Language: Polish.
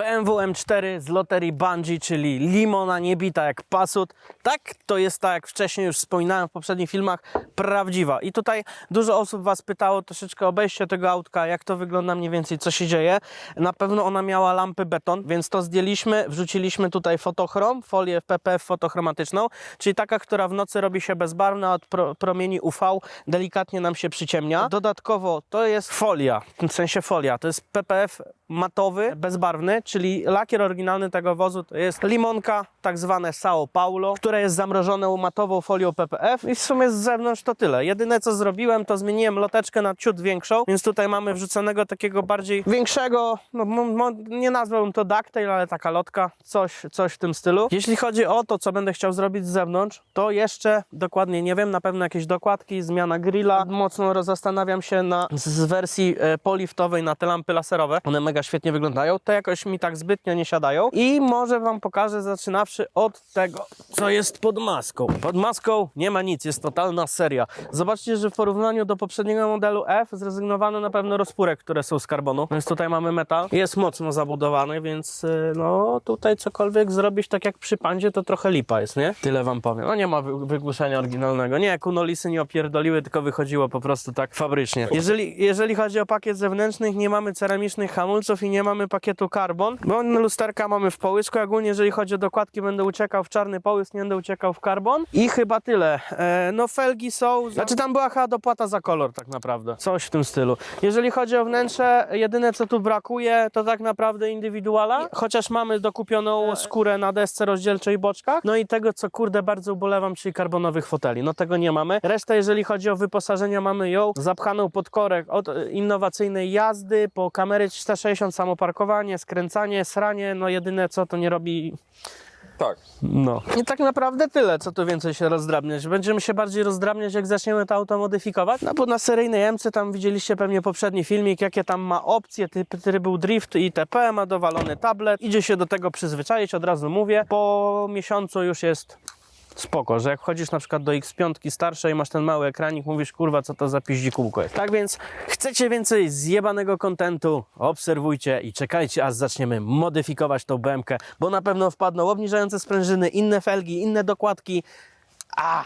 BMW M4 z loterii Bungie, czyli limona niebita jak pasut. Tak, to jest tak jak wcześniej już wspominałem w poprzednich filmach, prawdziwa. I tutaj dużo osób Was pytało troszeczkę obejście tego autka, jak to wygląda mniej więcej, co się dzieje. Na pewno ona miała lampy beton, więc to zdjęliśmy, wrzuciliśmy tutaj fotochrom, folię PPF fotochromatyczną, czyli taka, która w nocy robi się bezbarwna od pro, promieni UV, delikatnie nam się przyciemnia. Dodatkowo to jest folia, w sensie folia, to jest PPF matowy, bezbarwny, czyli lakier oryginalny tego wozu to jest limonka, tak zwane Sao Paulo, które jest zamrożone matową folią PPF i w sumie z zewnątrz to tyle. Jedyne co zrobiłem, to zmieniłem loteczkę na ciut większą, więc tutaj mamy wrzuconego takiego bardziej większego, no nie nazwałbym to ducktail, ale taka lotka, coś, coś w tym stylu. Jeśli chodzi o to, co będę chciał zrobić z zewnątrz, to jeszcze dokładnie nie wiem, na pewno jakieś dokładki, zmiana grilla. Mocno zastanawiam się na, z wersji e, poliftowej na te lampy laserowe. One mega świetnie wyglądają, te jakoś mi tak zbytnio nie siadają. I może Wam pokażę, zaczynawszy od tego, co jest pod maską. Pod maską nie ma nic, jest totalna seria. Zobaczcie, że w porównaniu do poprzedniego modelu F zrezygnowano na pewno rozpórek, które są z karbonu. Więc tutaj mamy metal. Jest mocno zabudowany, więc y, no tutaj cokolwiek zrobić tak jak przy pandzie, to trochę lipa jest, nie? Tyle Wam powiem. No nie ma wy- wygłuszenia oryginalnego. Nie, kunolisy nie opierdoliły, tylko wychodziło po prostu tak fabrycznie. Jeżeli, jeżeli chodzi o pakiet zewnętrznych, nie mamy ceramicznych hamulców i nie mamy pakietu carbon, bo lusterka mamy w połysku. Ogólnie jeżeli chodzi o dokładki, będę uciekał w czarny połysk, nie będę uciekał w carbon. I chyba tyle. E, no felgi są, znaczy tam była chyba dopłata za kolor tak naprawdę. Coś w tym stylu. Jeżeli chodzi o wnętrze, jedyne co tu brakuje, to tak naprawdę indywiduala, chociaż mamy dokupioną skórę na desce rozdzielczej boczkach. No i tego, co kurde bardzo ubolewam, czyli karbonowych foteli. No tego nie mamy. Resztę, jeżeli chodzi o wyposażenie, mamy ją zapchaną pod korek od e, innowacyjnej jazdy, po kamery 360, samo parkowanie, skręcanie, sranie, no jedyne co to nie robi Tak. no. I tak naprawdę tyle, co tu więcej się rozdrabniać. Będziemy się bardziej rozdrabniać, jak zaczniemy to auto modyfikować. No bo na seryjnej MC tam widzieliście pewnie poprzedni filmik, jakie tam ma opcje, typ trybu drift i itp. Ma dowalony tablet. Idzie się do tego przyzwyczaić, od razu mówię. Po miesiącu już jest spoko, że jak wchodzisz na przykład do X5 starszej, masz ten mały ekranik, mówisz, kurwa, co to za piździ kółko jest. Tak więc chcecie więcej zjebanego kontentu, obserwujcie i czekajcie, aż zaczniemy modyfikować tą BMK, bo na pewno wpadną obniżające sprężyny, inne felgi, inne dokładki. A,